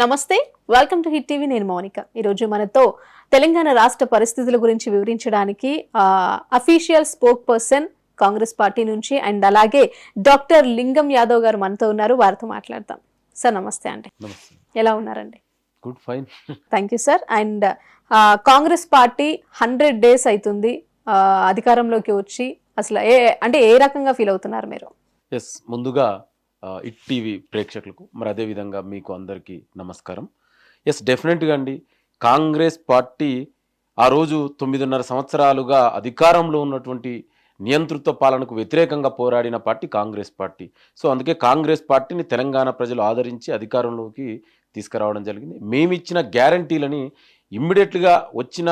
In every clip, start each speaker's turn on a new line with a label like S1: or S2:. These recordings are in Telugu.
S1: నమస్తే వెల్కమ్ టు హిట్ టీవీ నేను మౌనిక. ఈరోజు మనతో తెలంగాణ రాష్ట్ర పరిస్థితుల గురించి వివరించడానికి official spoke person Congress party నుంచి అండ్ అలాగే డాక్టర్ లింగం యాదవ్ గారు మనతో ఉన్నారు. వారితో మాట్లాడతాం. సార్ నమస్తే అండి. ఎలా ఉన్నారండి?
S2: Good fine.
S1: Thank you sir. And Congress party hundred days అవుతుంది అధికారంలోకి వచ్చి అసలు ఏ అంటే ఏ రకంగా ఫీల్ అవుతున్నారు మీరు?
S2: ఎస్ ముందుగా ఇట్ టీవీ ప్రేక్షకులకు. మరి అదేవిధంగా మీకు అందరికీ నమస్కారం. ఎస్ డెఫినెట్గా అండి. కాంగ్రెస్ పార్టీ ఆ రోజు తొమ్మిదిన్నర సంవత్సరాలుగా అధికారంలో ఉన్నటువంటి నియంతృత్వ పాలనకు వ్యతిరేకంగా పోరాడిన పార్టీ కాంగ్రెస్ పార్టీ. సో అందుకే కాంగ్రెస్ పార్టీని తెలంగాణ ప్రజలు ఆదరించి అధికారంలోకి తీసుకురావడం జరిగింది. మేమిచ్చిన గ్యారంటీలని ఇమ్మీడియట్గా వచ్చిన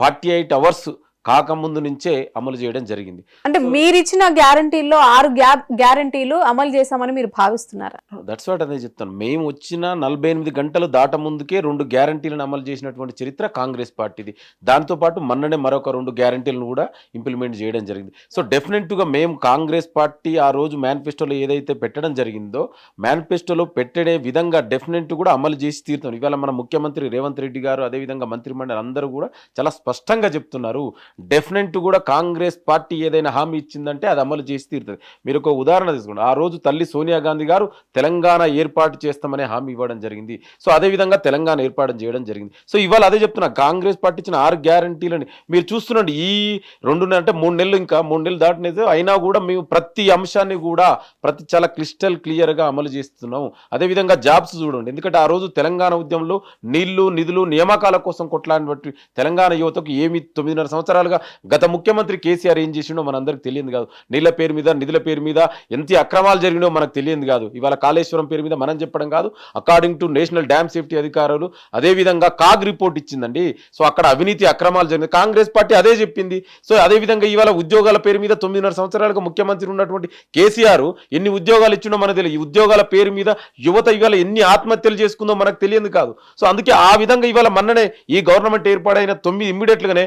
S2: ఫార్టీ ఎయిట్ అవర్స్ కాకముందు నుంచే అమలు చేయడం జరిగింది.
S1: అంటే మీరిచ్చిన గ్యారంటీల్లో ఆరు గ్యాప్ గ్యారంటీలు అమలు చేశామని మీరు భావిస్తున్నారా?
S2: దట్స్ వాట్ అదే చెప్తాను. మేము వచ్చిన నలభై ఎనిమిది గంటలు దాట ముందుకే రెండు గ్యారంటీలను అమలు చేసినటువంటి చరిత్ర కాంగ్రెస్ పార్టీది. దాంతోపాటు మొన్ననే మరొక రెండు గ్యారంటీలను కూడా ఇంప్లిమెంట్ చేయడం జరిగింది. సో డెఫినెట్గా మేము కాంగ్రెస్ పార్టీ ఆ రోజు మేనిఫెస్టోలో ఏదైతే పెట్టడం జరిగిందో మేనిఫెస్టోలో పెట్టడే విధంగా డెఫినెట్ కూడా అమలు చేసి తీరుతాం. ఇవాళ మన ముఖ్యమంత్రి రేవంత్ రెడ్డి గారు అదేవిధంగా మంత్రిమండలి అందరూ కూడా చాలా స్పష్టంగా చెప్తున్నారు. డెఫినెట్ కూడా కాంగ్రెస్ పార్టీ ఏదైనా హామీ ఇచ్చిందంటే అది అమలు చేసి తీరుతుంది. మీరు ఒక ఉదాహరణ తీసుకోండి. ఆ రోజు తల్లి సోనియా గాంధీ గారు తెలంగాణ ఏర్పాటు చేస్తామనే హామీ ఇవ్వడం జరిగింది. సో అదేవిధంగా తెలంగాణ ఏర్పాటు చేయడం జరిగింది. సో ఇవాళ అదే చెప్తున్నా కాంగ్రెస్ పార్టీ ఇచ్చిన ఆరు గ్యారంటీలని మీరు చూస్తుండండి. ఈ రెండు అంటే మూడు నెలలు ఇంకా మూడు నెలలు దాటినది అయినా కూడా మేము ప్రతి అంశాన్ని కూడా ప్రతి చాలా క్లిస్టల్ క్లియర్గా అమలు చేస్తున్నాం అదేవిధంగా జాబ్స్ చూడండి. ఎందుకంటే ఆ రోజు తెలంగాణ ఉద్యమంలో నీళ్ళు నిధులు నియామకాల కోసం కొట్లాడిన బట్టి తెలంగాణ యువతకు ఏమి తొమ్మిదిన్నర సంవత్సరాలుగా గత ముఖ్యమంత్రి కేసీఆర్ ఏం చేసిండో మనందరికి తెలియదు కాదు. నీళ్ళ పేరు మీద నిధుల పేరు మీద ఎంత అక్రమాలు జరిగినో మనకు తెలియదు కాదు. ఇవాళ కాళేశ్వరం పేరు మీద మనం చెప్పడం కాదు. According to national dam safety అధికారులు అదేవిధంగా కాగ్ రిపోర్ట్ ఇచ్చిందండి. సో అక్కడ అవినీతి అక్రమాలు జరిగింది కాంగ్రెస్ పార్టీ అదే చెప్పింది. సో అదేవిధంగా ఇవాళ ఉద్యోగాల పేరు మీద తొమ్మిదిన్నర సంవత్సరాలుగా ముఖ్యమంత్రి ఉన్నటువంటి కేసీఆర్ ఎన్ని ఉద్యోగాలు ఇచ్చిండో మనకు తెలియదు. ఈ ఉద్యోగాల పేరు మీద యువత ఇవాళ ఎన్ని ఆత్మహత్యలు చేసుకుందో మనకు తెలియదు కాదు. సో అందుకే ఆ విధంగా ఇవాళ మన్ననే ఈ గవర్నమెంట్ ఏర్పాడైన తొమ్మిది ఇమ్మీడియట్ గానే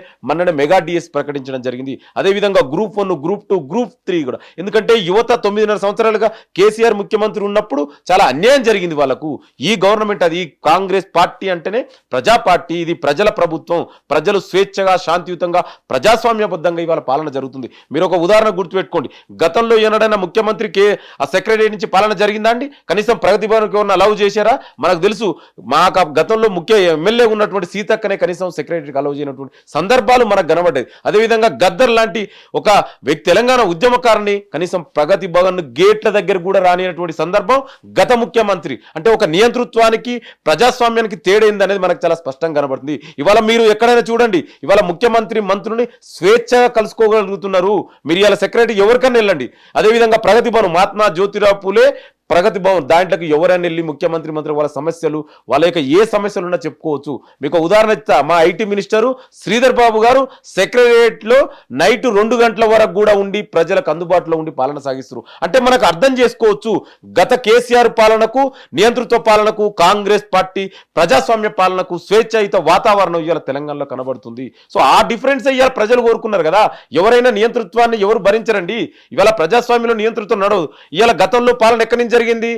S2: మెగా డిఎస్ ప్రకటించడం జరిగింది. అదేవిధంగా group one group two group three కూడా. ఎందుకంటే యువత తొమ్మిదిన్నర సంవత్సరాలుగా కేసీఆర్ ముఖ్యమంత్రి ఉన్నప్పుడు చాలా అన్యాయం జరిగింది వాళ్ళకు. ఈ గవర్నమెంట్ అది కాంగ్రెస్ పార్టీ అంటేనే ప్రజా పార్టీ ఇది ప్రజల ప్రభుత్వం. ప్రజలు స్వేచ్ఛగా శాంతియుతంగా ప్రజాస్వామ్యబద్ధంగా ఇవాళ పాలన జరుగుతుంది. మీరు ఒక ఉదాహరణ గుర్తుపెట్టుకోండి. గతంలో ఏనాడైనా ముఖ్యమంత్రి కే ఆ సెక్రటరీ నుంచి పాలన జరిగిందా అండి? కనీసం ప్రగతి భవన్కి ఏమన్నా అలౌ చేశారా? మనకు తెలుసు మాకు ఆ గతంలో ముఖ్య ఎమ్మెల్యే ఉన్నటువంటి సీతక్కనే కనీసం సెక్రటరీకి అలౌ చేయనటువంటి సందర్భాలు మనకు కనబడ్డాయి అదేవిధంగా గద్దర్ లాంటి ఒక వ్యక్తి తెలంగాణ ఉద్యమకారుని కనీసం ప్రగతి భవన్ గేట్ల దగ్గర కూడా రానినటువంటి సందర్భం గత ముఖ్యమంత్రి. అంటే ఒక నియంతృత్వానికి ప్రజాస్వామ్యానికి తేడైంది అనేది మనకు చాలా స్పష్టంగా కనబడుతుంది. ఇవాళ మీరు ఎక్కడైనా చూడండి ఇవాళ ముఖ్యమంత్రి మంత్రుని స్వేచ్ఛగా కలుసుకోగలుగుతున్నారు. మీరు ఇవాళ సెక్రటరీ ఎవరికన్నా వెళ్ళండి. అదేవిధంగా ప్రగతి భవన్ మహాత్మా జ్యోతిరావు పూలే ప్రగతి భవన్ దాంట్లోకి ఎవరైనా వెళ్ళి ముఖ్యమంత్రి మంత్రి వాళ్ళ సమస్యలు వాళ్ళ యొక్క ఏ సమస్యలు ఉన్నా చెప్పుకోవచ్చు. మీకు ఉదాహరణ ఇస్తా. మా ఐటీ మినిస్టరు శ్రీధర్ బాబు గారు సెక్రటరియట్లో నైట్ రెండు గంటల వరకు కూడా ఉండి ప్రజలకు అందుబాటులో ఉండి పాలన సాగిస్తారు అంటే మనకు అర్థం చేసుకోవచ్చు. గత కేసీఆర్ పాలనకు నియంతృత్వ పాలనకు కాంగ్రెస్ పార్టీ ప్రజాస్వామ్య పాలనకు స్వేచ్ఛాయుత వాతావరణం ఇవాళ తెలంగాణలో కనబడుతుంది. సో ఆ డిఫరెన్స్ ఇవాళ ప్రజలు కోరుకున్నారు కదా. ఎవరైనా నియంతృత్వాన్ని ఎవరు భరించరండి? ఇవాళ ప్రజాస్వామ్యంలో నియంతృత్వం నడవదు. ఇవాళ గతంలో పాలన ఎక్కడి నుంచి జరిగింది?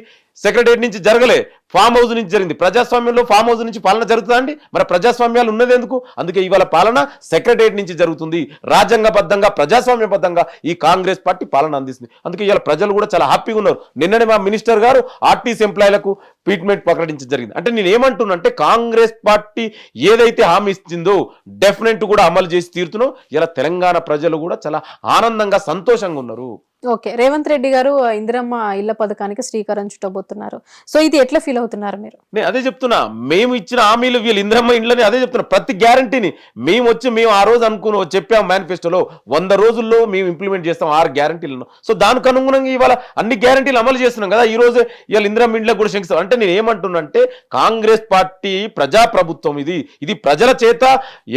S2: సెక్రటరీ నుంచి జరగలే. ఫామ్ హౌస్ నుంచి జరిగింది. ప్రజాస్వామ్యంలో ఫామ్ హౌస్ నుంచి పాలన జరుగుతుందండి మరి ప్రజాస్వామ్యాలు ఉన్నది ఎందుకు? అందుకే ఇవాళ పాలన సెక్రటరీ నుంచి జరుగుతుంది. రాజ్యాంగబద్ధంగా ప్రజాస్వామ్యబద్ధంగా ఈ కాంగ్రెస్ పార్టీ పాలన అందిస్తుంది. అందుకే ఇవాళ ప్రజలు కూడా చాలా హ్యాపీగా ఉన్నారు. నిన్ననే మా మినిస్టర్ గారు ఆర్టీసీ ఎంప్లాయీలకు ట్రీట్మెంట్ ప్రకటించడం జరిగింది. అంటే నేను ఏమంటున్నానంటే కాంగ్రెస్ పార్టీ ఏదైతే హామీ ఇస్తుందో డెఫినెట్ కూడా అమలు చేసి తీరుతున్నాం ఇలా తెలంగాణ ప్రజలు కూడా చాలా ఆనందంగా సంతోషంగా ఉన్నారు.
S1: ఓకే. రేవంత్ రెడ్డి గారు ఇందిరమ్మ ఇళ్ళ పథకానికి శ్రీకారం చుట్టబోతున్నారు. సో ఇది ఎట్లా ఫీల్ అవుతున్నారు మీరు?
S2: నేను అదే చెప్తున్నా. మేము ఇచ్చిన హామీలు వీళ్ళు ఇంద్రమ్మ ఇండ్లని అదే చెప్తున్నా. ప్రతి గ్యారంటీని మేము వచ్చి మేము ఆ రోజు అనుకుని చెప్పాం మేనిఫెస్టోలో వంద రోజుల్లో మేము ఇంప్లిమెంట్ చేస్తాం ఆరు గ్యారంటీలను సో దానికి అనుగుణంగా ఇవాళ అన్ని గ్యారంటీలు అమలు చేస్తున్నాం కదా ఈ రోజు ఇవాళ ఇంద్రమ్మ ఇండ్లకు కూడా శంకిస్తాం. అంటే నేను ఏమంటున్నా అంటే కాంగ్రెస్ పార్టీ ప్రజా ప్రభుత్వం ఇది. ఇది ప్రజల చేత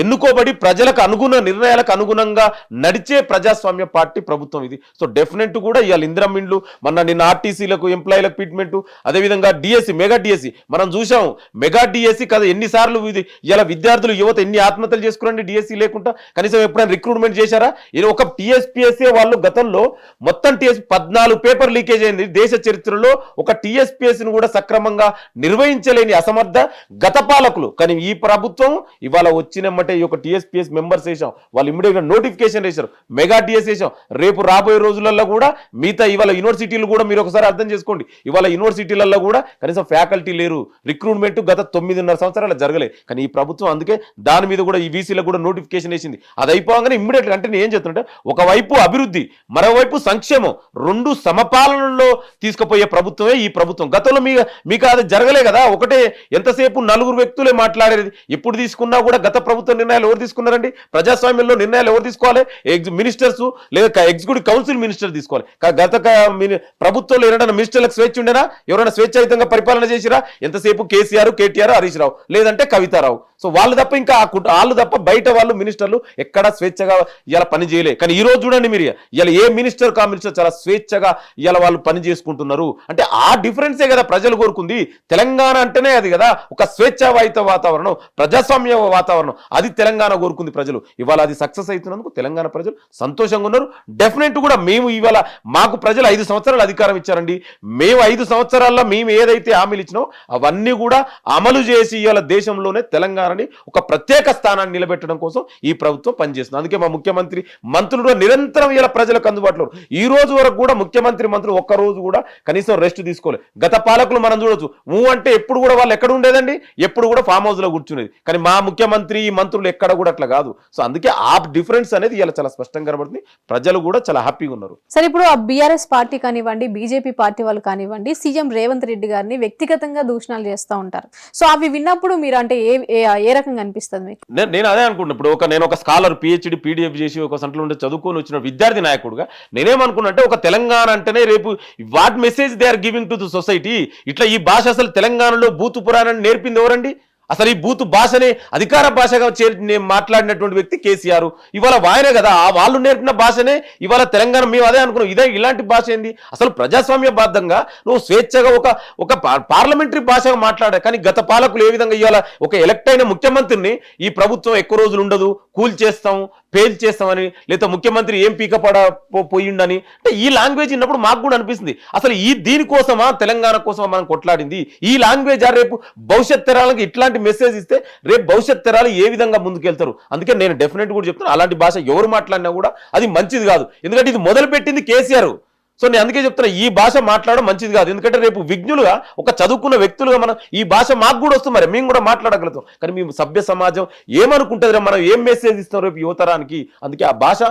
S2: ఎన్నుకోబడి ప్రజలకు అనుగుణ నిర్ణయాలకు అనుగుణంగా నడిచే ప్రజాస్వామ్య పార్టీ ప్రభుత్వం ఇది. సో డెఫినెట్ కూడా ఇవాళ ఇందిరం ఇండ్లు మన నిన్న ఆర్టీసీలకు ఎంప్లాయీలకు ట్రీట్మెంట్ అదేవిధంగా డిఎస్సి మెగా డిఎస్సి మనం చూసాం మెగా డిఎస్సి కదా ఎన్నిసార్లు ఇది ఇలా విద్యార్థులు యువత ఎన్ని ఆత్మహత్యలు చేసుకురండి డిఎస్సి లేకుండా కనీసం ఎప్పుడైనా రిక్రూట్మెంట్ చేశారా? ఇది ఒక టీఎస్పీఎస్ఏ వాళ్ళు గతంలో మొత్తం టీఎస్ పద్నాలుగు పేపర్ లీకేజ్ అయింది. దేశ చరిత్రలో ఒక టీఎస్పీఎస్సీని కూడా సక్రమంగా నిర్వహించలేని అసమర్థ గత పాలకులు. కానీ ఈ ప్రభుత్వం ఇవాళ వచ్చినమ్మటే ఈ యొక్క టీఎస్పీఎస్ మెంబర్స్ వేసాం వాళ్ళు ఇమ్మీడియట్గా నోటిఫికేషన్ వేశారు. మెగా టీఎస్ వేసాం రేపు రాబోయే రోజులలో కూడా మిగతా ఇవాళ యూనివర్సిటీలు కూడా మీరు ఒకసారి అర్థం చేసుకోండి. ఇవాళ యూనివర్సిటీలలో కూడా కనీసం ఫ్యాకల్టీ లేరు. రిక్రూట్మెంట్ గత తొమ్మిదిన్నర సంవత్సరాలు జరగలే కానీ ఈ ప్రభుత్వం అందుకే దాని మీద కూడా ఈ వీసీలకు కూడా నోటిఫికేషన్ వేసింది. అది అయిపోగానే ఇమ్మీడియట్గా అంటే నేను ఏం చెప్తుంటే ఒకవైపు అభివృద్ధి మరోవైపు సంక్షేమం రెండు సమపాలనలో తీసుకుపోయే ప్రభుత్వమే ఈ ప్రభుత్వం. గతంలో మీ మీకు అది జరగలే కదా? ఒకటే ఎంతసేపు నలుగురు వ్యక్తులే మాట్లాడేది. ఎప్పుడు తీసుకున్నా కూడా గత ప్రభుత్వ నిర్ణయాలు ఎవరు తీసుకున్నారండి? ప్రజాస్వామ్యంలో నిర్ణయాలు ఎవరు తీసుకోవాలి? ఎగ్జ్ మినిస్టర్స్ లేదా ఎగ్జిక్యూటివ్ కౌన్సిల్ చర్యలు తీసుకోవాలి. కా- గత ప్రభుత్వంలో ఎవరైనా మినిస్టర్లకు స్వేచ్ఛ ఉండేనా? ఎవరైనా స్వేచ్ఛాయుతంగా పరిపాలన చేసిరా? ఎంతసేపు కేసీఆర్ కేటీఆర్ హరీష్ రావు లేదంటే కవితారావు. సో వాళ్ళు తప్ప ఇంకా ఆ వాళ్ళు తప్ప బయట వాళ్ళు మినిస్టర్లు ఎక్కడ స్వేచ్ఛగా ఇలా పని చేయలే. కానీ ఈ రోజు చూడండి మీరు ఇలా ఏ మినిస్టర్ కా మినిస్టర్ చాలా స్వేచ్ఛగా ఇలా వాళ్ళు పని చేసుకుంటున్నారు? అంటే ఆ డిఫరెన్సే కదా ప్రజలు కోరుకుంది. తెలంగాణ అంటేనే అది కదా ఒక స్వేచ్ఛావాయిత వాతావరణం ప్రజాస్వామ్య వాతావరణం. అది తెలంగాణ కోరుకుంది ప్రజలు. ఇవాళ అది సక్సెస్ అవుతున్నందుకు తెలంగాణ ప్రజలు సంతోషంగా ఉన్నారు. డెఫినెట్ కూడా మేము ఇవాళ మాకు ప్రజలు ఐదు సంవత్సరాలు అధికారం ఇచ్చారండి. మేము ఐదు సంవత్సరాల్లో మేము ఏదైతే హామీలు ఇచ్చినామో అవన్నీ కూడా అమలు చేసి ఇవాళ దేశంలోనే తెలంగాణ తెలంగాణని ఒక ప్రత్యేక స్థానాన్ని నిలబెట్టడం కోసం ఈ ప్రభుత్వం పనిచేస్తుంది. అందుకే మా ముఖ్యమంత్రి మంత్రులు కూడా నిరంతరం ఇలా ప్రజలకు అందుబాటులో ఈ రోజు వరకు కూడా ముఖ్యమంత్రి మంత్రులు ఒక్క రోజు కూడా కనీసం రెస్ట్ తీసుకోలేదు. గత పాలకులు మనం చూడొచ్చు. ఊ అంటే ఎప్పుడు కూడా వాళ్ళు ఎక్కడ ఉండేదండి? ఎప్పుడు కూడా ఫామ్ హౌస్లో కూర్చునేది. కానీ మా ముఖ్యమంత్రి ఈ మంత్రులు ఎక్కడ కూడా అట్లా కాదు. సో అందుకే ఆ డిఫరెన్స్ అనేది ఇలా చాలా స్పష్టంగా కనబడుతుంది. ప్రజలు కూడా చాలా హ్యాపీగా ఉన్నారు.
S1: సరే ఇప్పుడు ఆ బీఆర్ఎస్ పార్టీ కానివ్వండి బీజేపీ పార్టీ వాళ్ళు కానివ్వండి సీఎం రేవంత్ రెడ్డి గారిని వ్యక్తిగతంగా దూషణాలు చేస్తూ ఉంటారు. సో అవి విన్నప్పుడు మీరు అంటే ఏ ఏ- రకంగా అనిపిస్తుంది మీకు?
S2: నేను అదే అనుకుంటున్నా. ఇప్పుడు ఒక నేను ఒక స్కాలర్ పిహెచ్డి పీడిఎఫ్ చేసి ఒక సెంటర్ ఉండే చదువుకొని వచ్చిన విద్యార్థి నాయకుడుగా నేనేమనుకున్నంటే ఒక తెలంగాణ అంటేనే రేపు what message they are giving to the society? ఇట్లా ఈ భాష అసలు తెలంగాణలో బూతు పురాణాన్ని నేర్పింది ఎవరండి? అసలు ఈ బూతు భాషని అధికార భాషగా చేరి మాట్లాడినటువంటి వ్యక్తి కేసీఆర్. ఇవాళ వాయనే కదా ఆ వాళ్ళు నేర్పిన భాషనే ఇవాళ తెలంగాణ మేము అదే అనుకున్నాం. ఇదే ఇలాంటి భాష ఏంది? అసలు ప్రజాస్వామ్య ప్రజాస్వామ్యబద్ధంగా నువ్వు స్వేచ్ఛగా ఒక ఒక పా- పార్లమెంటరీ భాషగా మాట్లాడా కానీ గత పాలకులు ఏ విధంగా ఇవాళ ఒక ఎలక్ట్ అయిన ముఖ్యమంత్రిని ఈ ప్రభుత్వం ఎక్కువ రోజులు ఉండదు కూల్ చేస్తాం పేల్ చేస్తామని లేదా ముఖ్యమంత్రి ఏం పీకపడ పోయిండని అంటే ఈ లాంగ్వేజ్ విన్నప్పుడు మాకు కూడా అనిపిస్తుంది. అసలు ఈ దీనికోసమా తెలంగాణ కోసమా మనం కొట్లాడింది? ఈ లాంగ్వేజ్ ఆ రేపు భవిష్యత్ తరాలకు ఇట్లాంటి మెసేజ్ ఇస్తే రేపు భవిష్యత్ తరాలు ఏ విధంగా ముందుకెళ్తారు? అందుకే నేను డెఫినెట్ కూడా చెప్తాను అలాంటి భాష ఎవరు మాట్లాడినా కూడా అది మంచిది కాదు. ఎందుకంటే ఇది మొదలు పెట్టింది కేసీఆర్. సో నేను అందుకే చెప్తున్నా ఈ భాష మాట్లాడడం మంచిది కాదు. ఎందుకంటే రేపు విజ్ఞులుగా ఒక చదువుకున్న వ్యక్తులుగా మనం ఈ భాష మాకు కూడా వస్తుంది మరి మేము కూడా మాట్లాడగలుగుతాం. కానీ మేము సభ్య సమాజం ఏమనుకుంటుంది రే, మనం ఏం మెసేజ్ ఇస్తాం రేపు యువతరానికి? అందుకే ఆ భాష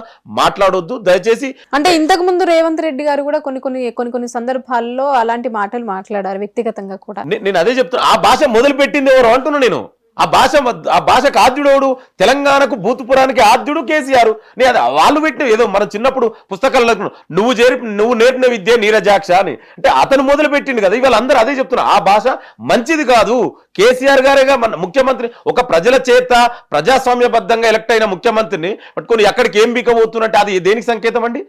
S2: మాట్లాడొద్దు. దయచేసి
S1: అంటే ఇంతకు ముందు రేవంత్ రెడ్డి గారు కూడా కొన్ని కొన్ని కొన్ని కొన్ని సందర్భాల్లో అలాంటి మాటలు మాట్లాడారు వ్యక్తిగతంగా కూడా.
S2: నేను అదే చెప్తున్నా ఆ భాష మొదలు పెట్టింది ఎవరు అంటున్నా నేను. ఆ భాష ఆ భాషకు ఆద్యుడోడు తెలంగాణకు భూతపురానికి ఆద్యుడు కేసీఆర్. నేను అది వాళ్ళు పెట్టిన ఏదో మనం చిన్నప్పుడు పుస్తకాల్లో నువ్వు చేరి నువ్వు నేర్పిన విద్య నీరజాక్ష అని. అంటే అతను మొదలు పెట్టింది కదా ఇవాళ అందరూ అదే చెప్తున్నారు. ఆ భాష మంచిది కాదు. కేసీఆర్ గారేగా మన ముఖ్యమంత్రి ఒక ప్రజల చేత ప్రజాస్వామ్యబద్ధంగా ఎలక్ట్ అయిన ముఖ్యమంత్రిని పట్టుకొని ఎక్కడికి ఏం బీకపోతున్నట్టు అది దేనికి సంకేతం అండి?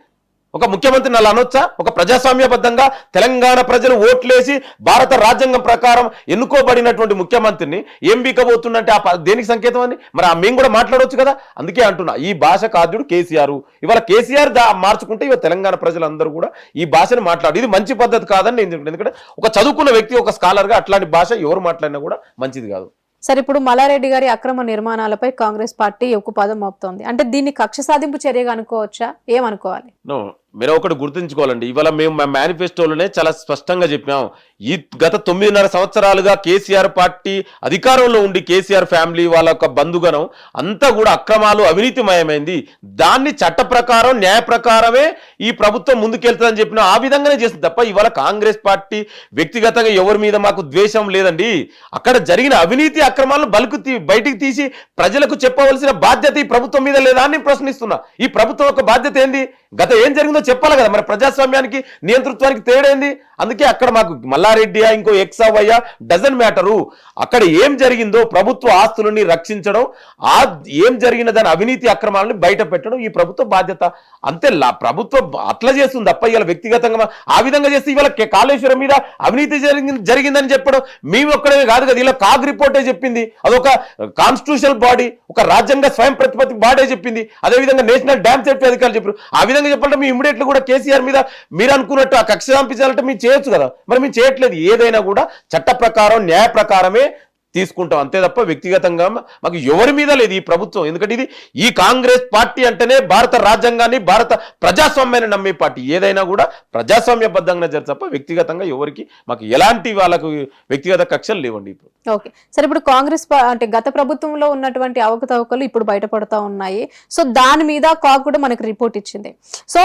S2: ఒక ముఖ్యమంత్రిని అలా అనొచ్చా? ఒక ప్రజాస్వామ్యబద్ధంగా తెలంగాణ ప్రజలు ఓట్లేసి భారత రాజ్యాంగం ప్రకారం ఎన్నుకోబడినటువంటి ముఖ్యమంత్రిని ఏం బీకబోతుందంటే ఆ దేనికి సంకేతం అని మరి ఆ మేము కూడా మాట్లాడవచ్చు కదా? అందుకే అంటున్నా ఈ భాష కాద్యుడు కేసీఆర్. ఇవాళ కేసీఆర్ దా మార్చుకుంటే ఇవాళ తెలంగాణ ప్రజలందరూ కూడా ఈ భాషను మాట్లాడు ఇది మంచి పద్ధతి కాదని నేను చెప్తున్నాను ఎందుకంటే ఒక చదువుకున్న వ్యక్తి ఒక స్కాలర్గా అట్లాంటి భాష ఎవరు మాట్లాడినా కూడా మంచిది కాదు.
S1: సరే ఇప్పుడు మల్లారెడ్డి గారి అక్రమ నిర్మాణాలపై కాంగ్రెస్ పార్టీ ఎక్కువ పదం మోపుతోంది. అంటే దీన్ని కక్ష సాధింపు చర్యగా అనుకోవచ్చా? ఏమనుకోవాలి?
S2: నో మీరు ఒకటి గుర్తుంచుకోవాలండి. ఇవాళ మేము మా మేనిఫెస్టోలోనే చాలా స్పష్టంగా చెప్పినాం. ఈ గత తొమ్మిదిన్నర సంవత్సరాలుగా కేసీఆర్ పార్టీ అధికారంలో ఉండి కేసీఆర్ ఫ్యామిలీ వాళ్ళ యొక్క బంధుగణం అంతా కూడా అక్రమాలు అవినీతిమయమైంది. దాన్ని చట్ట ప్రకారం న్యాయ ప్రకారమే ఈ ప్రభుత్వం ముందుకెళ్తుందని చెప్పిన ఆ విధంగానే చేస్తుంది తప్ప ఇవాళ కాంగ్రెస్ పార్టీ వ్యక్తిగతంగా ఎవరి మీద మాకు ద్వేషం లేదండి. అక్కడ జరిగిన అవినీతి అక్రమాలను బలుకు బయటికి తీసి ప్రజలకు చెప్పవలసిన బాధ్యత ఈ ప్రభుత్వం మీద లేదా అని ప్రశ్నిస్తున్నా. ఈ ప్రభుత్వం యొక్క బాధ్యత ఏంది? గత ఏం జరిగిందో ఏందో చెప్పాలి కదా. మరి ప్రజాస్వామ్యానికి నియంతృత్వానికి తేడైంది? అందుకే అక్కడ మాకు మల్లారెడ్డి ఇంకో ఎక్స్ అయ్యా డజన్ మ్యాటరు. అక్కడ ఏం జరిగిందో ప్రభుత్వ ఆస్తులని రక్షించడం ఆ ఏం జరిగిన దాని అవినీతి అక్రమాలని బయట పెట్టడం ఈ ప్రభుత్వ బాధ్యత. అంతే లా- ప్రభుత్వం అట్లా చేస్తుంది తప్ప ఇవాళ వ్యక్తిగతంగా ఆ విధంగా చేస్తే ఇవాళ కాళేశ్వరం మీద అవినీతి జరిగింది జరిగిందని చెప్పడం మేము ఒక్కడమే కాదు కదా. ఇలా కాగ్ రిపోర్టే చెప్పింది. అదొక కాన్స్టిట్యూషనల్ బాడీ ఒక రాజ్యాంగ స్వయం ప్రతిపత్తి బాడీ చెప్పింది. అదేవిధంగా నేషనల్ డ్యామ్ సేఫ్టీ అధికారులు చెప్పారు. ఆ విధంగా చెప్పాలంటే మీ ఇమీడియట్లీ కూడా కేసీఆర్ మీద మీరు అనుకున్నట్టు ఆ కక్ష పంపించాలంటే మీరు చేయొచ్చు కదా. మరి మీరు చేయట్లేదు. ఏదైనా కూడా చట్ట ప్రకారం న్యాయ ప్రకారమే తీసుకుంటాం. అంతే తప్ప వ్యక్తిగతంగా మాకు ఎవరి మీద లేదు ఈ ప్రభుత్వం. ఎందుకంటే ఇది ఈ కాంగ్రెస్ పార్టీ అంటేనే భారత రాజ్యాంగాన్ని భారత ప్రజాస్వామ్యాన్ని నమ్మే పార్టీ. ఏదైనా కూడా ప్రజాస్వామ్యబద్ధంగా జరు తప్ప వ్యక్తిగతంగా ఎవరికి మాకు ఎలాంటి వాళ్ళకు వ్యక్తిగత కక్షలు లేవండి ఇప్పుడు.
S1: ఓకే. సరే ఇప్పుడు కాంగ్రెస్ అంటే గత ప్రభుత్వంలో ఉన్నటువంటి అవకతవకలు ఇప్పుడు బయటపడతా ఉన్నాయి. సో దాని మీద కాక్ కూడా మనకు రిపోర్ట్ ఇచ్చింది. సో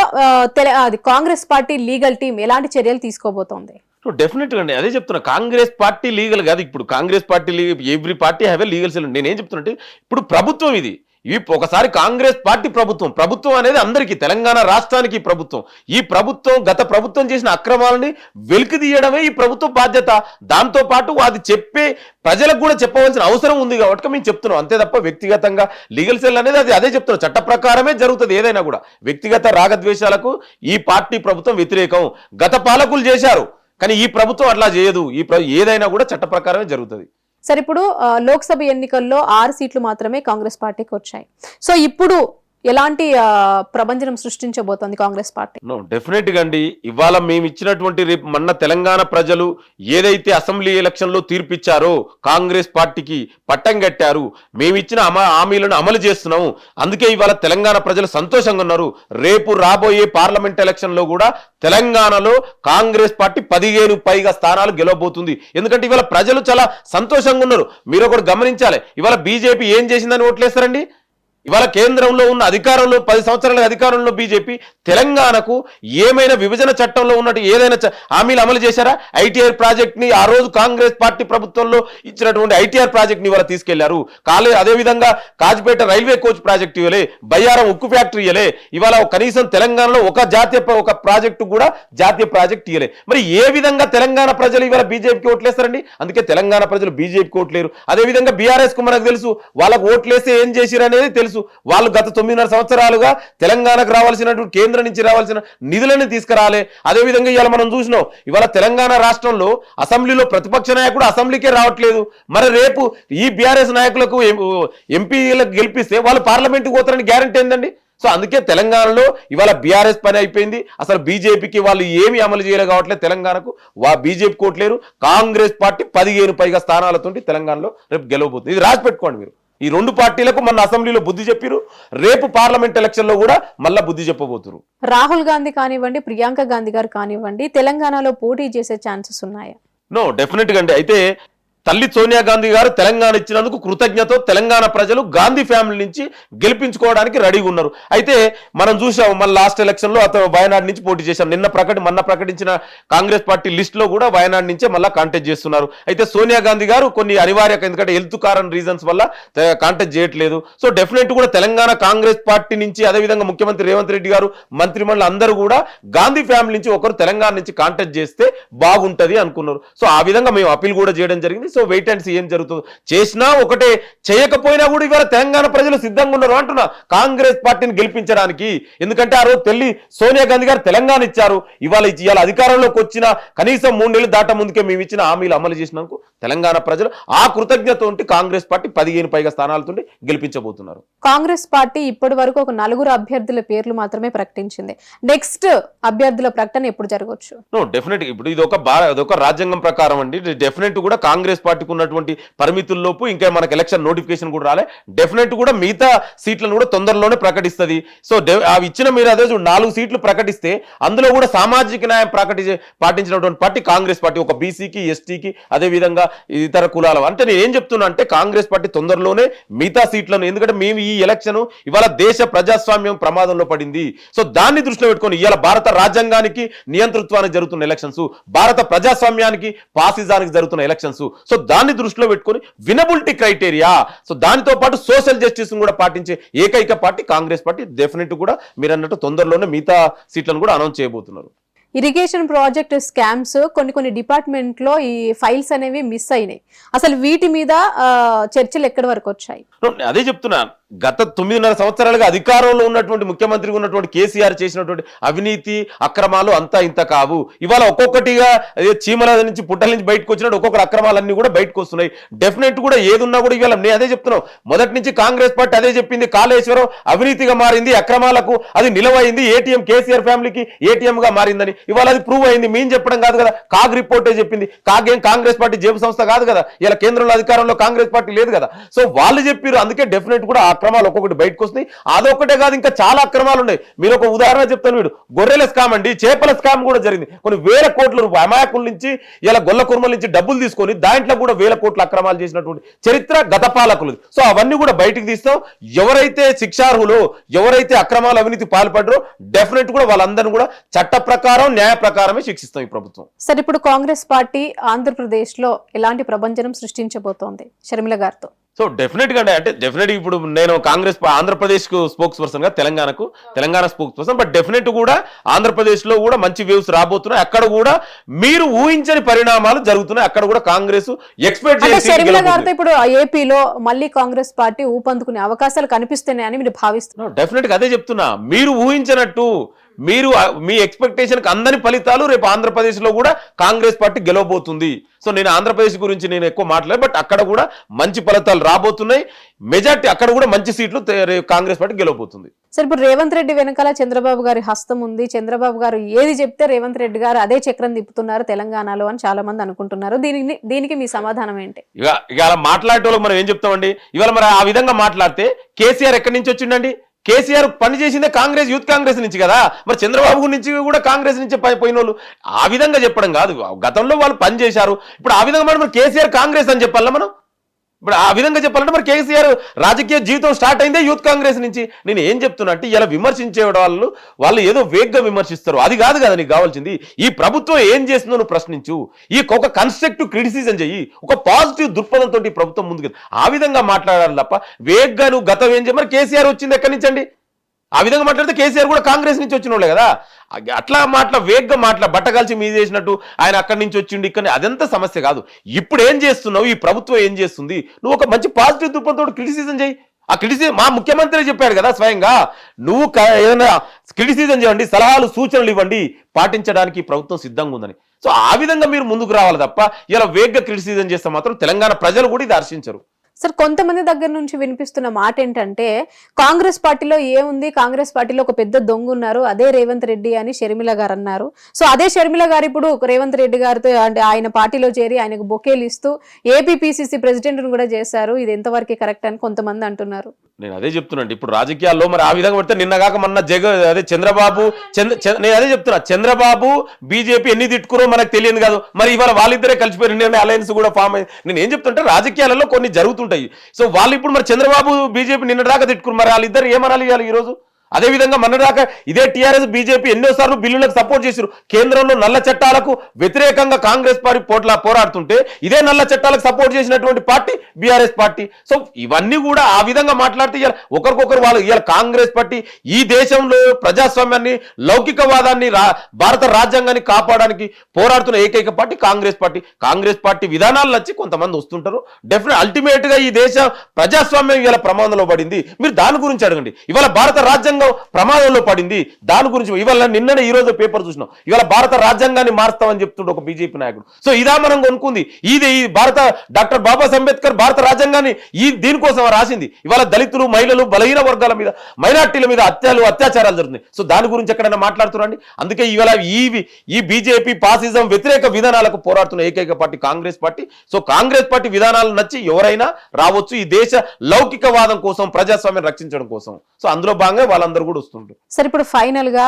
S1: అది కాంగ్రెస్ పార్టీ లీగల్ టీం ఎలాంటి చర్యలు తీసుకోబోతోంది?
S2: సో డెఫినెట్గా అండి. అదే చెప్తున్నా. కాంగ్రెస్ పార్టీ లీగల్ కాదు ఇప్పుడు. Congress party legal every party have a legal cell. నేనేం చెప్తున్నా ఇప్పుడు ప్రభుత్వం ఇది. ఇవి ఒకసారి కాంగ్రెస్ పార్టీ ప్రభుత్వం. ప్రభుత్వం అనేది అందరికీ తెలంగాణ రాష్ట్రానికి ప్రభుత్వం. ఈ ప్రభుత్వం గత ప్రభుత్వం చేసిన అక్రమాలని వెలికి తీయడమే ఈ ప్రభుత్వ బాధ్యత. దాంతో పాటు అది చెప్పే ప్రజలకు కూడా చెప్పవలసిన అవసరం ఉంది కాబట్టి మేము చెప్తున్నాం. అంతే తప్ప వ్యక్తిగతంగా లీగల్ సెల్ అనేది అది అదే చెప్తున్నాం. చట్ట ప్రకారమే జరుగుతుంది ఏదైనా కూడా. వ్యక్తిగత రాగద్వేషాలకు ఈ పార్టీ ప్రభుత్వం వ్యతిరేకం. గత పాలకులు చేశారు. కానీ ఈ ప్రభుత్వం అట్లా చేయదు. ఈ ఏదైనా కూడా చట్ట ప్రకారమే జరుగుతుంది.
S1: సరే ఇప్పుడు లోక్సభ ఎన్నికల్లో ఆరు సీట్లు మాత్రమే కాంగ్రెస్ పార్టీకి వచ్చాయి. సో ఇప్పుడు ఎలాంటి ప్రపంచం ప్రభంజనం సృష్టించబోతోంది కాంగ్రెస్ పార్టీ?
S2: డెఫినెట్గా అండి. ఇవాళ మేము ఇచ్చినటువంటి రేపు మొన్న తెలంగాణ ప్రజలు ఏదైతే అసెంబ్లీ ఎలక్షన్లో తీర్పిచ్చారో కాంగ్రెస్ పార్టీకి పట్టం కట్టారు. మేము ఇచ్చిన అమ హామీలను అమలు చేస్తున్నాము. అందుకే ఇవాళ తెలంగాణ ప్రజలు సంతోషంగా ఉన్నారు. రేపు రాబోయే పార్లమెంట్ ఎలక్షన్లో కూడా తెలంగాణలో కాంగ్రెస్ పార్టీ పదిహేను పైగా స్థానాలు గెలవబోతుంది. ఎందుకంటే ఇవాళ ప్రజలు చాలా సంతోషంగా ఉన్నారు. మీరు ఒకటి గమనించాలి. ఇవాళ బీజేపీ ఏం చేసిందని ఓట్లేస్తారండి? ఇవాళ కేంద్రంలో ఉన్న అధికారంలో పది సంవత్సరాల అధికారంలో బీజేపీ తెలంగాణకు ఏమైనా విభజన చట్టంలో ఉన్నట్టు ఏదైనా హామీలు అమలు చేశారా? ఐటీఆర్ ప్రాజెక్ట్ని ఆ రోజు కాంగ్రెస్ పార్టీ ప్రభుత్వంలో ఇచ్చినటువంటి ఐటీఆర్ ప్రాజెక్ట్ని ఇవాళ తీసుకెళ్ళారు. కాలే అదేవిధంగా కాజ్పేట రైల్వే కోచ్ ప్రాజెక్ట్ ఇవ్వలే బయ్యారం ఉక్కు ఫ్యాక్టరీ ఇవ్వలే ఇవాళ కనీసం తెలంగాణలో ఒక జాతీయ ఒక ప్రాజెక్టు కూడా జాతీయ ప్రాజెక్ట్ ఇవ్వలే. మరి ఏ విధంగా తెలంగాణ ప్రజలు ఇవాళ బీజేపీకి ఓట్లేస్తారండి? అందుకే తెలంగాణ ప్రజలు బీజేపీకి ఓట్లేరు. అదేవిధంగా బీఆర్ఎస్కు మనకు తెలుసు వాళ్ళకు ఓట్లేస్తే ఏం చేసిరనేది అనేది తెలుసు. వాళ్ళు గత తొమ్మిదిన్నర సంవత్సరాలుగా తెలంగాణకు రావాల్సినటువంటి కేంద్రం నుంచి రావాల్సిన నిధులను తీసుకురాలే. అదేవిధంగా ఇవాళ మనం చూసినాం ఇవాళ తెలంగాణ రాష్ట్రంలో అసెంబ్లీలో ప్రతిపక్ష నాయకుడు అసెంబ్లీకే రావట్లేదు. మరి రేపు ఈ బీఆర్ఎస్ నాయకులకు ఎంపీలకు గెలిపిస్తే వాళ్ళు పార్లమెంట్కి పోతారని గ్యారంటీ ఏందండి? సో అందుకే తెలంగాణలో ఇవాళ బీఆర్ఎస్ పని అయిపోయింది. అసలు బీజేపీకి వాళ్ళు ఏమి అమలు చేయలేదు కావట్లేదు తెలంగాణకు. వా బీజేపీ కోట్లేరు. కాంగ్రెస్ పార్టీ పదిహేను పైగా స్థానాలతో తెలంగాణలో రేపు గెలవబోతుంది. ఇది రాసి పెట్టుకోండి మీరు. ఈ రెండు పార్టీలకు మన అసెంబ్లీలో బుద్ధి చెప్పిరు రేపు పార్లమెంట్ ఎలక్షన్లో కూడా మళ్ళా బుద్ధి చెప్పబోతురు.
S1: రాహుల్ గాంధీ కానివ్వండి ప్రియాంక గాంధీ గారు కానివ్వండి తెలంగాణలో పోటీ చేసే ఛాన్సెస్ ఉన్నాయా?
S2: నో డెఫినెట్గా అండి అయితే తల్లి సోనియా గాంధీ గారు తెలంగాణ ఇచ్చినందుకు కృతజ్ఞత తెలంగాణ ప్రజలు గాంధీ ఫ్యామిలీ నుంచి గెలిపించుకోవడానికి రెడీగా ఉన్నారు. అయితే మనం చూసాం మన లాస్ట్ ఎలక్షన్లో అతను వయనాడు నుంచి పోటీ చేశాం నిన్న ప్రకటి మొన్న ప్రకటించిన కాంగ్రెస్ పార్టీ లిస్ట్లో కూడా వయనాడు నుంచే మళ్ళీ కాంటాక్ట్ చేస్తున్నారు. అయితే సోనియా గాంధీ గారు కొన్ని అనివార్య ఎందుకంటే హెల్త్ కారణ్ రీజన్స్ వల్ల కాంటాక్ట్ చేయట్లేదు. సో డెఫినెట్ కూడా తెలంగాణ కాంగ్రెస్ పార్టీ నుంచి అదేవిధంగా ముఖ్యమంత్రి రేవంత్ రెడ్డి గారు మంత్రిమండలి అందరూ కూడా గాంధీ ఫ్యామిలీ నుంచి ఒకరు తెలంగాణ నుంచి కాంటాక్ట్ చేస్తే బాగుంటుంది అనుకున్నారు. సో ఆ విధంగా మేము అప్పీల్ కూడా చేయడం జరిగింది. సో వెయిట్ అండ్ సీ ఏం జరుగుతుంది. చేసినా ఒకటే చేయకపోయినా కూడా ఇవాళ తెలంగాణ ప్రజలు సిద్ధంగా ఉన్నారు అంటున్నా. కాంగ్రెస్ పార్టీని గెలిపించడానికి. ఎందుకంటే ఆ రోజు తెల్లి సోనియా గాంధీ గారు తెలంగాణ ఇచ్చారు. ఇవాళ ఇవాళ అధికారంలోకి వచ్చిన కనీసం మూడు నెలలు దాట ముందుకే మేము ఇచ్చిన హామీలు అమలు చేసినందుకు తెలంగాణ ప్రజలు ఆ కృతజ్ఞత ఉంటే కాంగ్రెస్ పార్టీ పదిహేను పైగా స్థానాలతో గెలిపించబోతున్నారు.
S1: కాంగ్రెస్ పార్టీ ఇప్పటి వరకు ఒక నలుగురు అభ్యర్థుల పేర్లు మాత్రమే ప్రకటించింది. నెక్స్ట్ అభ్యర్థుల ప్రకటన ఎప్పుడు జరగవచ్చు?
S2: డెఫినెట్ ఇప్పుడు ఇది ఒక ఇది ఒక రాజ్యాంగం ప్రకారం అండి. డెఫినెట్ కూడా కాంగ్రెస్ పార్టీకి ఉన్నటువంటి పరిమితుల్లోపు ఇంకా మనకు ఎలక్షన్ నోటిఫికేషన్ కూడా రాలే. డెఫినెట్ కూడా మిగతా సీట్లను కూడా తొందరలోనే ప్రకటిస్తుంది. సో అవి ఇచ్చిన మీరు అదే చూడు, నాలుగు సీట్లు ప్రకటిస్తే అందులో కూడా సామాజిక న్యాయం ప్రకటి పాటించినటువంటి పార్టీ కాంగ్రెస్ పార్టీ ఒక బీసీకి ఎస్టీకి అదే విధంగా ఇతర కులాల అంటే నేను ఏం చెప్తున్నా అంటే కాంగ్రెస్ పార్టీ తొందరలోనే మిగతా సీట్లను ఎందుకంటే మేము ఈ ఎలక్షన్ ఇవాళ దేశ ప్రజాస్వామ్యం ప్రమాదంలో పడింది. సో దాన్ని దృష్టిలో పెట్టుకొని ఇవాళ భారత రాజ్యాంగానికి నియంతృత్వానికి జరుగుతున్న ఎలక్షన్స్ భారత ప్రజాస్వామ్యానికి పాసిజానికి జరుగుతున్న ఎలక్షన్స్ సో సో దాన్ని దృష్టిలో పెట్టుకొని వినబిలిటీ క్రైటీరియా. సో దానితో పాటు సోషల్ జస్టిస్ కూడా పాటించే ఏకైక పార్టీ కాంగ్రెస్ పార్టీ. డెఫినెట్ కూడా మీరు అన్నట్టు తొందరలోనే మిగతా సీట్లను కూడా అనౌన్స్ చేయబోతున్నారు.
S1: ఇరిగేషన్ ప్రాజెక్ట్ స్కామ్స్ కొన్ని కొన్ని డిపార్ట్మెంట్లో ఈ ఫైల్స్ అనేవి మిస్ అయినాయి. అసలు వీటి మీద చర్చలు ఎక్కడి వరకు వచ్చాయి?
S2: అదే చెప్తున్నా. గత తొమ్మిదిన్నర సంవత్సరాలుగా అధికారంలో ఉన్నటువంటి ముఖ్యమంత్రి ఉన్నటువంటి కేసీఆర్ చేసినటువంటి అవినీతి అక్రమాలు అంతా ఇంత కావు. ఇవాళ ఒక్కొక్కటిగా చీమల నుంచి పుట్టల నుంచి బయటకు వచ్చినట్టు ఒక్కొక్కరు అక్రమాలన్నీ కూడా బయటకు వస్తున్నాయి. డెఫినెట్ కూడా ఏదున్నా కూడా ఇవాళ నేను అదే చెప్తున్నాం మొదటి నుంచి కాంగ్రెస్ పార్టీ అదే చెప్పింది. కాళేశ్వరం అవినీతిగా మారింది అక్రమాలకు అది నిలవైంది. ఏటీఎం కేసీఆర్ ఫ్యామిలీకి ఏటీఎం గా మారిందని ఇవాళ అది ప్రూవ్ అయింది. మేము చెప్పడం కాదు కదా. కాగ్ రిపోర్టే చెప్పింది. కాగేం కాంగ్రెస్ పార్టీ జేబు సంస్థ కాదు కదా. ఇలా కేంద్రంలో అధికారంలో కాంగ్రెస్ పార్టీ లేదు కదా. సో వాళ్ళు చెప్పారు అందుకే డెఫినెట్ కూడా అక్రమాలు ఒక్కొక్కటి బయటకు వస్తున్నాయి. అదొక్కటే కాదు ఇంకా చాలా అక్రమాలు ఉన్నాయి. మీరు ఒక ఉదాహరణ చెప్తాను వీడు. గొర్రెల స్కామ్ అండి. చేపల స్కామ్ కూడా జరిగింది. కొన్ని వేల కోట్ల రూపాయలు అమాయకుల నుంచి ఇలా గొల్ల కుర్మల నుంచి డబ్బులు తీసుకొని దాంట్లో కూడా వేల కోట్ల అక్రమాలు చేసినటువంటి చరిత్ర గత పాలకులది. సో అవన్నీ కూడా బయటికి తీస్తాం. ఎవరైతే శిక్షార్హులు ఎవరైతే అక్రమాలు అవినీతి పాల్పడరో డెఫినెట్ కూడా వాళ్ళందరినీ కూడా చట్ట ప్రకారం న్యాయ ప్రకారమే శిక్షిస్తాం ఈ ప్రభుత్వం.
S1: సరే ఇప్పుడు కాంగ్రెస్ పార్టీ ఆంధ్రప్రదేశ్లో ఎలాంటి ప్రపంచం సృష్టించబోతోంది? షర్మిల గారితో.
S2: సో డెఫినెట్గా అంటే డెఫినెట్ ఇప్పుడు నేను కాంగ్రెస్ ఆంధ్రప్రదేశ్కు స్పోక్స్ పర్సన్గా తెలంగాణకు Telangana spokes person but definite కూడా ఆంధ్రప్రదేశ్లో కూడా మంచి వేవ్స్ రాబోతున్నాయి. అక్కడ కూడా మీరు ఊహించని పరిణామాలు జరుగుతున్నాయి. అక్కడ కూడా కాంగ్రెస్ ఎక్స్పెక్ట్ చేసి
S1: ఇప్పుడు ఏపీలో మళ్ళీ కాంగ్రెస్ పార్టీ ఊపందుకునే అవకాశాలు కనిపిస్తున్నాయని మీరు భావిస్తున్నారు.
S2: డెఫినెట్గా అదే చెప్తున్నా. మీరు ఊహించినట్టు మీరు మీ ఎక్స్పెక్టేషన్కి అందని ఫలితాలు రేపు ఆంధ్రప్రదేశ్లో కూడా కాంగ్రెస్ పార్టీ గెలవబోతుంది. సో నేను ఆంధ్రప్రదేశ్ గురించి నేను ఎక్కువ మాట్లాడలేదు బట్ అక్కడ కూడా మంచి ఫలితాలు రాబోతున్నాయి. మెజార్టీ అక్కడ కూడా మంచి సీట్లు కాంగ్రెస్ పార్టీ గెలవబోతుంది.
S1: సరే ఇప్పుడు రేవంత్ రెడ్డి వెనకాల చంద్రబాబు గారి హస్తం ఉంది. చంద్రబాబు గారు ఏది చెప్తే రేవంత్ రెడ్డి గారు అదే చక్రం తిప్పుతున్నారు తెలంగాణలో అని చాలా మంది అనుకుంటున్నారు. దీనికి దీనికి మీ సమాధానం ఏంటి?
S2: ఇక ఇక అలా మాట్లాడే వాళ్ళకి మనం ఏం చెప్తామండి? ఇవాళ మరి ఆ విధంగా మాట్లాడితే కేసీఆర్ ఎక్కడి నుంచి వచ్చిండండి? కేసీఆర్ పనిచేసిందే కాంగ్రెస్ యూత్ కాంగ్రెస్ నుంచి కదా. మరి చంద్రబాబు నుంచి కూడా కాంగ్రెస్ నుంచి పోయిన వాళ్ళు ఆ విధంగా చెప్పడం కాదు. గతంలో వాళ్ళు పని చేశారు. ఇప్పుడు ఆ విధంగా మనం కేసీఆర్ కాంగ్రెస్ అని చెప్పాలా మనం? ఇప్పుడు ఆ విధంగా చెప్పాలంటే మరి కేసీఆర్ రాజకీయ జీవితం స్టార్ట్ అయిందే యూత్ కాంగ్రెస్ నుంచి. నేను ఏం చెప్తున్నా అంటే ఇలా విమర్శించే వాళ్ళు వాళ్ళు ఏదో వేగ్గా విమర్శిస్తారు. అది కాదు కదా నీకు కావాల్సింది. ఈ ప్రభుత్వం ఏం చేస్తుందో నువ్వు ప్రశ్నించు. ఈ ఒక కన్స్ట్రక్టివ్ క్రిటిసిజం చెయ్యి. ఒక పాజిటివ్ దృక్పథంతో ఈ ప్రభుత్వం ముందుకు ఆ విధంగా మాట్లాడాలి తప్ప వేగ్గా నువ్వు గతం ఏం చేయ మరి కేసీఆర్ వచ్చింది ఎక్కడి నుంచండి? ఆ విధంగా మాట్లాడితే కేసీఆర్ కూడా కాంగ్రెస్ నుంచి వచ్చిన వాళ్ళే కదా. అట్లా మాట్లా వేగ్గా మాట్లా బట్టగాల్చి మీద చేసినట్టు ఆయన అక్కడి నుంచి వచ్చిండు ఇక్కడ అదంతా సమస్య కాదు. ఇప్పుడు ఏం చేస్తున్నావు? ఈ ప్రభుత్వం ఏం చేస్తుంది? నువ్వు ఒక మంచి పాజిటివ్ దృక్పథంతో క్రిటిసిజం చేయి. ఆ క్రిటిసిజం మా ముఖ్యమంత్రి చెప్పాడు కదా స్వయంగా నువ్వు ఏదైనా క్రిటిసిజం చేయండి సలహాలు సూచనలు ఇవ్వండి పాటించడానికి ప్రభుత్వం సిద్ధంగా ఉందని. సో ఆ విధంగా మీరు ముందుకు రావాలి తప్ప ఇలా వేగ్గా క్రిటిసిజం చేస్తే మాత్రం తెలంగాణ ప్రజలు కూడా ఇది హర్షించరు.
S1: సార్ కొంతమంది దగ్గర నుంచి వినిపిస్తున్న మాట ఏంటంటే కాంగ్రెస్ పార్టీలో ఏముంది? కాంగ్రెస్ పార్టీలో ఒక పెద్ద దొంగ ఉన్నారు అదే రేవంత్ రెడ్డి అని షర్మిల గారు అన్నారు. సో అదే షర్మిల గారు ఇప్పుడు రేవంత్ రెడ్డి గారితో అంటే ఆయన పార్టీలో చేరి ఆయనకు బొకేలు ఇస్తూ ఏపీపీసీసీ ప్రెసిడెంట్ కూడా చేశారు. ఇది ఎంతవరకు కరెక్ట్ అని కొంతమంది అంటున్నారు.
S2: నేను అదే చెప్తున్నాను. ఇప్పుడు రాజకీయాల్లో మరి ఆ విధంగా పెడితే నిన్న కాక మొన్న జగ అదే చంద్రబాబు చంద్ర చంద్ర- నేను అదే చెప్తున్నా. చంద్రబాబు బీజేపీ ఎన్ని తిట్టుకురో మనకు తెలియదు కాదు. మరి ఇవాళ వాళ్ళిద్దరే కలిసిపోయి నేను అలయన్స్ కూడా ఫామ్ అయింది నేను ఏం చెప్తుంటే రాజకీయాలలో కొన్ని జరుగుతుంటాయి సో వాళ్ళు ఇప్పుడు మరి చంద్రబాబు బీజేపీ నిన్న దాకా తిట్టుకున్నారు వాళ్ళిద్దరు ఏమనాలి ఇవ్వాలి ఈ అదేవిధంగా అదే విధంగా మొన్నదాకా ఇదే టీఆర్ఎస్ బీజేపీ ఎన్నోసార్లు బిల్లులకు సపోర్ట్ చేశారు కేంద్రంలో నల్ల చట్టాలకు వ్యతిరేకంగా కాంగ్రెస్ పార్టీ పోట్లా పోరాడుతుంటే ఇదే నల్ల చట్టాలకు సపోర్ట్ చేసినటువంటి పార్టీ బీఆర్ఎస్ పార్టీ. సో ఇవన్నీ కూడా ఆ విధంగా మాట్లాడితే ఇవాళ ఒకరికొకరు వాళ్ళు ఇవాళ కాంగ్రెస్ పార్టీ ఈ దేశంలో ప్రజాస్వామ్యాన్ని లౌకికవాదాన్ని రా భారత రాజ్యాంగాన్ని కాపాడడానికి పోరాడుతున్న ఏకైక party Congress party. Congress party విధానాలు నచ్చి కొంతమంది వస్తుంటారు. డెఫినెట్ అల్టిమేట్గా ఈ దేశ ప్రజాస్వామ్యం ఇవాళ ప్రమాదంలో పడింది. మీరు దాని గురించి అడగండి. ఇవాళ భారత రాజ్యాంగం ప్రమాదంలో పడింది. దాని గురించి ఇవాళ నిన్ననే ఈ రోజు పేపర్ చూసినాం. ఇవాళ భారత రాజ్యాంగాన్ని మారుస్తామని చెప్తుండే ఒక బీజేపీ నాయకుడు. సో ఇదా మనం కొనుక్కుంది. ఇది ఈ భారత డాక్టర్ బాబాసాహెబ్ అంబేద్కర్ భారత రాజ్యాంగాన్ని ఈ దీనికోసం రాసింది. ఇవాళ దళితులు మహిళలు బలహీన వర్గాల మీద మైనార్టీల మీద హత్యలు అత్యాచారాలు జరుగుతున్నాయి. సో దాని గురించి ఎక్కడైనా మాట్లాడుతున్నారండి? అందుకే ఇవాళ ఈ ఈ బీజేపీ పాసిజం వ్యతిరేక విధానాలకు పోరాడుతున్న ఏకైక party Congress party. So Congress party విధానాలు నచ్చి ఎవరైనా రావచ్చు. ఈ దేశ లౌకికవాదం కోసం ప్రజాస్వామ్యం రక్షించడం కోసం. సో అందులో భాగంగా వాళ్ళందరూ కూడా వస్తుంటారు.
S1: సరే ఇప్పుడు ఫైనల్గా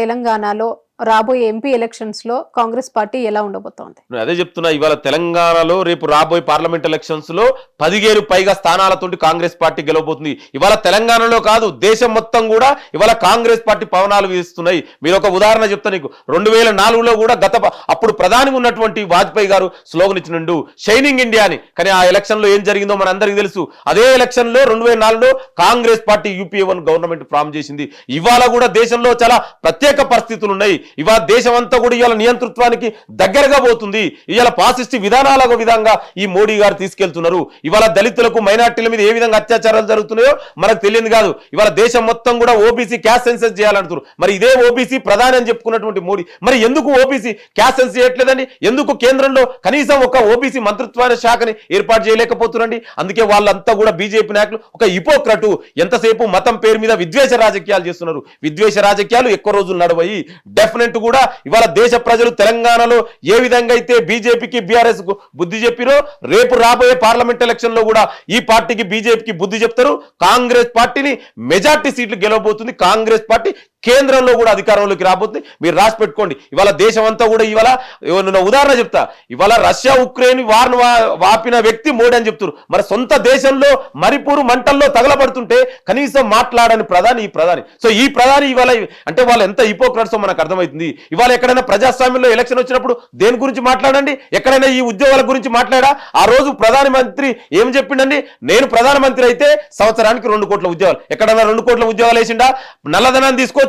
S1: తెలంగాణలో రాబోయే ఎంపీ ఎలక్షన్స్లో కాంగ్రెస్ పార్టీ ఎలా ఉండబోతోంది?
S2: నేను అదే చెప్తున్నా ఇవాళ తెలంగాణలో రేపు రాబోయే పార్లమెంట్ ఎలక్షన్స్లో పదిహేను పైగా స్థానాలతోటి కాంగ్రెస్ పార్టీ గెలవబోతుంది. ఇవాళ తెలంగాణలో కాదు దేశం మొత్తం కూడా ఇవాళ కాంగ్రెస్ పార్టీ పవనాలు వీస్తున్నాయి మీరు ఒక ఉదాహరణ చెప్తా నీకు. రెండు వేల నాలుగులో కూడా గత అప్పుడు ప్రధాని ఉన్నటువంటి వాజ్పేయి గారు స్లోగన్ ఇచ్చినండు షైనింగ్ ఇండియా అని. కానీ ఆ ఎలక్షన్లో ఏం జరిగిందో మన అందరికీ తెలుసు. అదే ఎలక్షన్లో రెండు వేల నాలుగులో Congress party UPA one government form చేసింది. ఇవాళ కూడా దేశంలో చాలా ప్రత్యేక పరిస్థితులు ఉన్నాయి ఇవాళ దేశం అంతా కూడా ఇవాళ నియంతృత్వానికి దగ్గరగా పోతుంది. ఇవాళ పాసిస్ట్ విధానాల విధంగా ఈ మోడీ గారు తీసుకెళ్తున్నారు. ఇవాళ దళితులకు మైనార్టీల మీద ఏ విధంగా అత్యాచారాలు జరుగుతున్నాయో మనకు తెలియదు కాదు. ఇవాళ దేశం మొత్తం కూడా ఓబీసీ క్యాష్ సెన్సెస్ చేయాలంటున్నారు. మరి ఇదే ఓబీసీ ప్రధాని అని చెప్పుకున్నటువంటి మోడీ మరి ఎందుకు ఓబీసీ క్యాష్ సెన్స్ చేయట్లేదండి? ఎందుకు కేంద్రంలో కనీసం ఒక ఓబీసీ మంత్రిత్వ శాఖని ఏర్పాటు చేయలేకపోతున్నారండి? అందుకే వాళ్ళంతా కూడా బీజేపీ నాయకులు ఒక ఇపోక్రటు ఎంతసేపు మతం పేరు మీద విద్వేష రాజకీయాలు చేస్తున్నారు. విద్వేష రాజకీయాలు ఎక్కువ రోజులు నడవయి డెఫినెట్ కూడా ఇవాళ దేశ ప్రజలు తెలంగాణలో ఏ విధంగా అయితే బీజేపీకి బీఆర్ఎస్కు బుద్ధి చెప్పిరో రేపు రాబోయే పార్లమెంట్ ఎలక్షన్లో కూడా ఈ పార్టీకి బీజేపీకి బుద్ధి చెప్తారు. కాంగ్రెస్ పార్టీని మెజార్టీ సీట్లు గెలవబోతుంది. కాంగ్రెస్ పార్టీ కేంద్రంలో కూడా అధికారంలోకి రాబోతుంది. మీరు రాసి పెట్టుకోండి. ఇవాళ దేశం అంతా కూడా ఇవాళ ఇవాళ నేను ఉదాహరణ చెప్తా. ఇవాళ రష్యా ఉక్రెయిన్ వార్ను వాపిన వ్యక్తి మోడీ అని చెప్తున్నారు. మరి సొంత దేశంలో మరిపూరు మంటల్లో తగలబడుతుంటే కనీసం మాట్లాడని ప్రధాని ఈ ప్రధాని. సో ఈ ప్రధాని ఇవాళ అంటే వాళ్ళు ఎంత హిపోక్రట్స్ మనకు అర్థమవుతుంది ఇవాళ ఎక్కడైనా ప్రజాస్వామ్యంలో ఎలక్షన్ వచ్చినప్పుడు దేని గురించి మాట్లాడండి? ఎక్కడైనా ఈ ఉద్యోగాల గురించి మాట్లాడా? ఆ రోజు ప్రధానమంత్రి ఏం చెప్పిండండి? నేను ప్రధానమంత్రి అయితే సంవత్సరానికి రెండు కోట్ల ఉద్యోగాలు. ఎక్కడైనా రెండు కోట్ల ఉద్యోగాలు వేసిండా? నల్లధనాన్ని తీసుకొచ్చి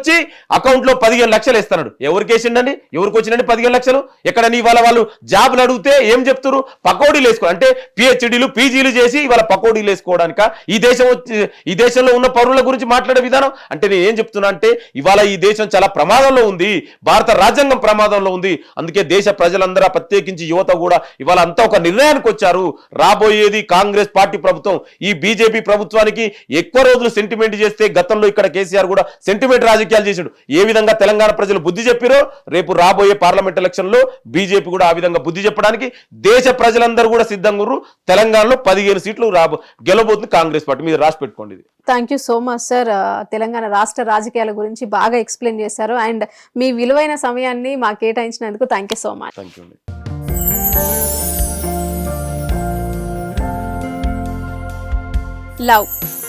S2: అకౌంట్లో పదిహేను లక్షలు ఇస్తున్నాడు ఎవరికి వేసిండండి? ఎవరికి వచ్చిండండి పదిహేను లక్షలు? ఎక్కడని ఇవాళ వాళ్ళు జాబులు అడిగితే ఏం చెప్తారు పకోడీలు వేసుకో అంటే పిహెచ్డీలు పీజీలు చేసి ఇవాళ పకోడీలు వేసుకోవడానిక? ఈ దేశం ఈ దేశంలో ఉన్న పౌరుల గురించి మాట్లాడే విధానం? అంటే నేను ఏం చెప్తున్నా అంటే ఇవాళ ఈ దేశం చాలా ప్రమాదంలో ఉంది. భారత రాజ్యాంగం ప్రమాదంలో ఉంది. అందుకే దేశ ప్రజలందరూ ప్రత్యేకించి యువత కూడా ఇవాళ అంతా ఒక నిర్ణయానికి వచ్చారు. రాబోయేది కాంగ్రెస్ పార్టీ ప్రభుత్వం. ఈ బీజేపీ ప్రభుత్వానికి ఎక్కువ రోజులు సెంటిమెంట్ చేస్తే గతంలో ఇక్కడ కేసీఆర్ కూడా సెంటిమెంట్ రాజకీయాలు చేసాడు ఏ విధంగా తెలంగాణ ప్రజలు బుద్ధి చెప్పిరో రేపు రాబోయే పార్లమెంట్ ఎలక్షన్లో బీజేపీ కూడా ఆ విధంగా బుద్ధి చెప్పడానికి దేశ ప్రజలందరూ కూడా సిద్ధంగా. తెలంగాణలో పదిహేను సీట్లు రాబో గెలవబోతుంది కాంగ్రెస్ పార్టీ. మీద రాసి పెట్టుకోండి ఇది.
S1: Thank you so much sir Telangana రాష్ట్ర రాజకీయాల గురించి బాగా ఎక్స్ప్లెయిన్ చేశారు. అండ్ మీ విలువైన సమయాన్ని మాకు కేటాయించినందుకు thank you so much
S2: thank
S1: love